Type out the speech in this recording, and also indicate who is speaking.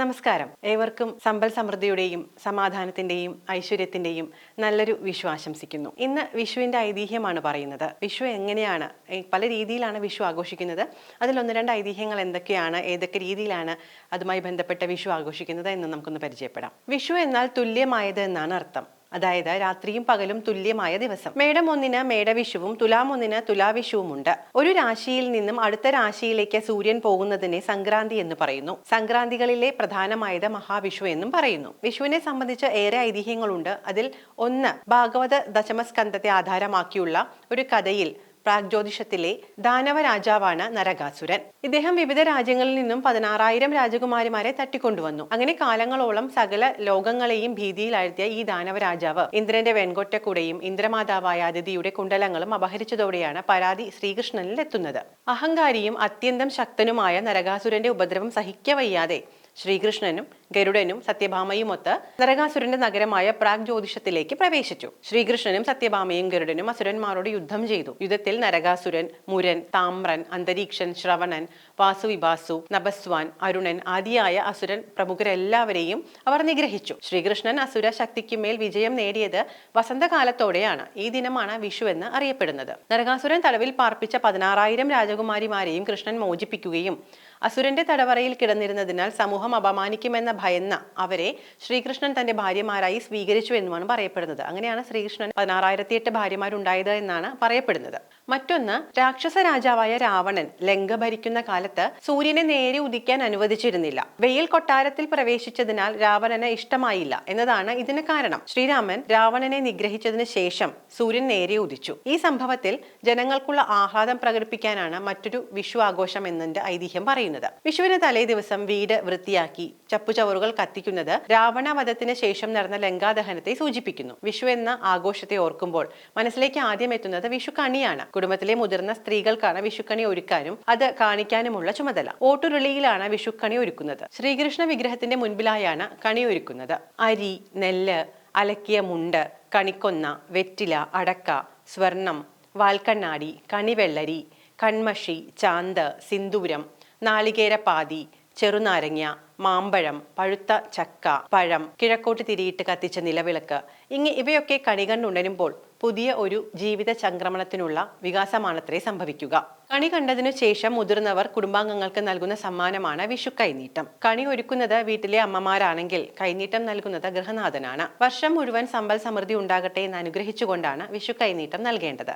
Speaker 1: നമസ്കാരം. ഏവർക്കും സമ്പൽ സമൃദ്ധിയുടെയും സമാധാനത്തിന്റെയും ഐശ്വര്യത്തിന്റെയും നല്ലൊരു വിഷു ആശംസിക്കുന്നു. ഇന്ന് വിഷുവിന്റെ ഐതിഹ്യമാണ് പറയുന്നത്. വിഷു എങ്ങനെയാണ്? പല രീതിയിലാണ് വിഷു ആഘോഷിക്കുന്നത്. അതിൽ ഒന്ന് രണ്ട് ഐതിഹ്യങ്ങൾ എന്തൊക്കെയാണ്? ഏതൊക്കെ രീതിയിലാണ് അതുമായി ബന്ധപ്പെട്ട വിഷു ആഘോഷിക്കുന്നത് എന്ന് നമുക്കൊന്ന് പരിചയപ്പെടാം. വിഷു എന്നാൽ തുല്യമായത് എന്നാണ് അർത്ഥം. അതായത് രാത്രിയും പകലും തുല്യമായ ദിവസം. മേടം ഒന്നിന് മേടവിഷുവും തുലാം ഒന്നിന് തുലാവിഷുവുമുണ്ട്. ഒരു രാശിയിൽ നിന്നും അടുത്ത രാശിയിലേക്ക് സൂര്യൻ പോകുന്നതിനെ സംക്രാന്തി എന്ന് പറയുന്നു. സംക്രാന്തികളിലെ പ്രധാനമായത് മഹാവിഷു എന്നും പറയുന്നു. വിഷുവിനെ സംബന്ധിച്ച് ഏറെ ഐതിഹ്യങ്ങളുണ്ട്. അതിൽ ഒന്ന് ഭാഗവത ദശമസ്കന്ധത്തെ ആധാരമാക്കിയുള്ള ഒരു കഥയിൽ പ്രാഗ്ജ്യോതിഷത്തിലെ ദാനവ രാജാവാണ് നരകാസുരൻ. ഇദ്ദേഹം വിവിധ രാജ്യങ്ങളിൽ നിന്നും പതിനാറായിരം രാജകുമാരിമാരെ തട്ടിക്കൊണ്ടുവന്നു. അങ്ങനെ കാലങ്ങളോളം സകല ലോകങ്ങളെയും ഭീതിയിലാഴ്ത്തിയ ഈ ദാനവ രാജാവ് ഇന്ദ്രന്റെ വെൺകൊറ്റക്കുടയും ഇന്ദ്രമാതാവായ അതിഥിയുടെ കുണ്ടലങ്ങളും അപഹരിച്ചതോടെയാണ് പരാതി ശ്രീകൃഷ്ണനിൽ എത്തുന്നത് അഹങ്കാരിയും അത്യന്തം ശക്തനുമായ നരകാസുരന്റെ ഉപദ്രവം സഹിക്കവയ്യാതെ ശ്രീകൃഷ്ണനും ഗരുഡനും സത്യഭാമയുമൊത്ത് നരകാസുരന്റെ നഗരമായ പ്രാഗ് ജ്യോതിഷത്തിലേക്ക് പ്രവേശിച്ചു. ശ്രീകൃഷ്ണനും സത്യഭാമയും ഗരുഡനും അസുരന്മാരോട് യുദ്ധം ചെയ്തു. യുദ്ധത്തിൽ നരകാസുരൻ മുരൻ താമ്രൻ അന്തരീക്ഷൻ ശ്രവണൻ വാസുവിഭാസു നബസ്വാൻ അരുണൻ ആദിയായ അസുരൻ പ്രമുഖരെല്ലാവരെയും അവർ നിഗ്രഹിച്ചു. ശ്രീകൃഷ്ണൻ അസുര ശക്തിക്കുമേൽ വിജയം നേടിയത് വസന്തകാലത്തോടെയാണ്. ഈ ദിനമാണ് വിഷു എന്ന് അറിയപ്പെടുന്നത്. നരകാസുരൻ തടവിൽ പാർപ്പിച്ച പതിനാറായിരം രാജകുമാരിമാരെയും കൃഷ്ണൻ മോചിപ്പിക്കുകയും അസുരന്റെ തടവറയിൽ കിടന്നിരുന്നതിനാൽ സമൂഹം അപമാനിക്കുമെന്ന ഭയന്ന അവരെ ശ്രീകൃഷ്ണൻ തന്റെ ഭാര്യമാരായി സ്വീകരിച്ചു എന്നുമാണ് പറയപ്പെടുന്നത്. അങ്ങനെയാണ് ശ്രീകൃഷ്ണൻ പതിനാറായിരത്തി എട്ട് ഭാര്യമാരുണ്ടായത് എന്നാണ് പറയപ്പെടുന്നത്. മറ്റൊന്ന് രാക്ഷസ രാജാവായ രാവണൻ ലങ്ക ഭരിക്കുന്ന കാലത്ത് സൂര്യനെ നേരെ ഉദിക്കാൻ അനുവദിച്ചിരുന്നില്ല. വെയിൽ കൊട്ടാരത്തിൽ പ്രവേശിച്ചതിനാൽ രാവണന് ഇഷ്ടമായില്ല എന്നതാണ് ഇതിന് കാരണം. ശ്രീരാമൻ രാവണനെ നിഗ്രഹിച്ചതിന് ശേഷം സൂര്യൻ നേരെ ഉദിച്ചു. ഈ സംഭവത്തിൽ ജനങ്ങൾക്കുള്ള ആഹ്ലാദം പ്രകടിപ്പിക്കാനാണ് മറ്റൊരു വിഷു ആഘോഷം എന്നതിന്റെ ഐതിഹ്യം പറയുന്നത്. വിഷുവിന് തലേ ദിവസം വീട് വൃത്തിയാക്കി ചപ്പുചവറുകൾ കത്തിക്കുന്നത് രാവണവധത്തിന് ശേഷം നടന്ന ലങ്കാദഹനത്തെ സൂചിപ്പിക്കുന്നു. വിഷു എന്ന ആഘോഷത്തെ ഓർക്കുമ്പോൾ മനസ്സിലേക്ക് ആദ്യം എത്തുന്നത് വിഷുക്കണിയാണ്. കുടുംബത്തിലെ മുതിർന്ന സ്ത്രീകൾക്കാണ് വിഷുക്കണി ഒരുക്കാനും അത് കാണിക്കാനുമുള്ള ചുമതല. ഓട്ടുരുളിയിലാണ് വിഷുക്കണി ഒരുക്കുന്നത്. ശ്രീകൃഷ്ണ വിഗ്രഹത്തിന്റെ മുൻപിലായാണ് കണി ഒരുക്കുന്നത്. അരി നെല്ല് അലക്കിയ മുണ്ട് കണിക്കൊന്ന വെറ്റില അടക്ക സ്വർണം വാൽക്കണ്ണാടി കണിവെള്ളരി കൺമഷി ചാന്ത് സിന്ദൂരം നാളികേരപ്പാതി ചെറുനാരങ്ങ മാമ്പഴം പഴുത്ത ചക്ക പഴം കിഴക്കോട്ട് തിരിയിട്ട് കത്തിച്ച നിലവിളക്ക്. ഇങ്ങ ഇവയൊക്കെ കണി കണ്ടുണരുമ്പോൾ പുതിയ ഒരു ജീവിത സംക്രമണത്തിനുള്ള വികാസമാണത്രേ സംഭവിക്കുക. കണി കണ്ടതിനു ശേഷം മുതിർന്നവർ കുടുംബാംഗങ്ങൾക്ക് നൽകുന്ന സമ്മാനമാണ് വിഷു കൈനീട്ടം. കണി ഒരുക്കുന്നത് വീട്ടിലെ അമ്മമാരാണെങ്കിൽ കൈനീട്ടം നൽകുന്നത് ഗൃഹനാഥനാണ്. വർഷം മുഴുവൻ സമ്പൽ സമൃദ്ധി ഉണ്ടാകട്ടെ എന്ന് അനുഗ്രഹിച്ചുകൊണ്ടാണ് വിഷു കൈനീട്ടം നൽകേണ്ടത്.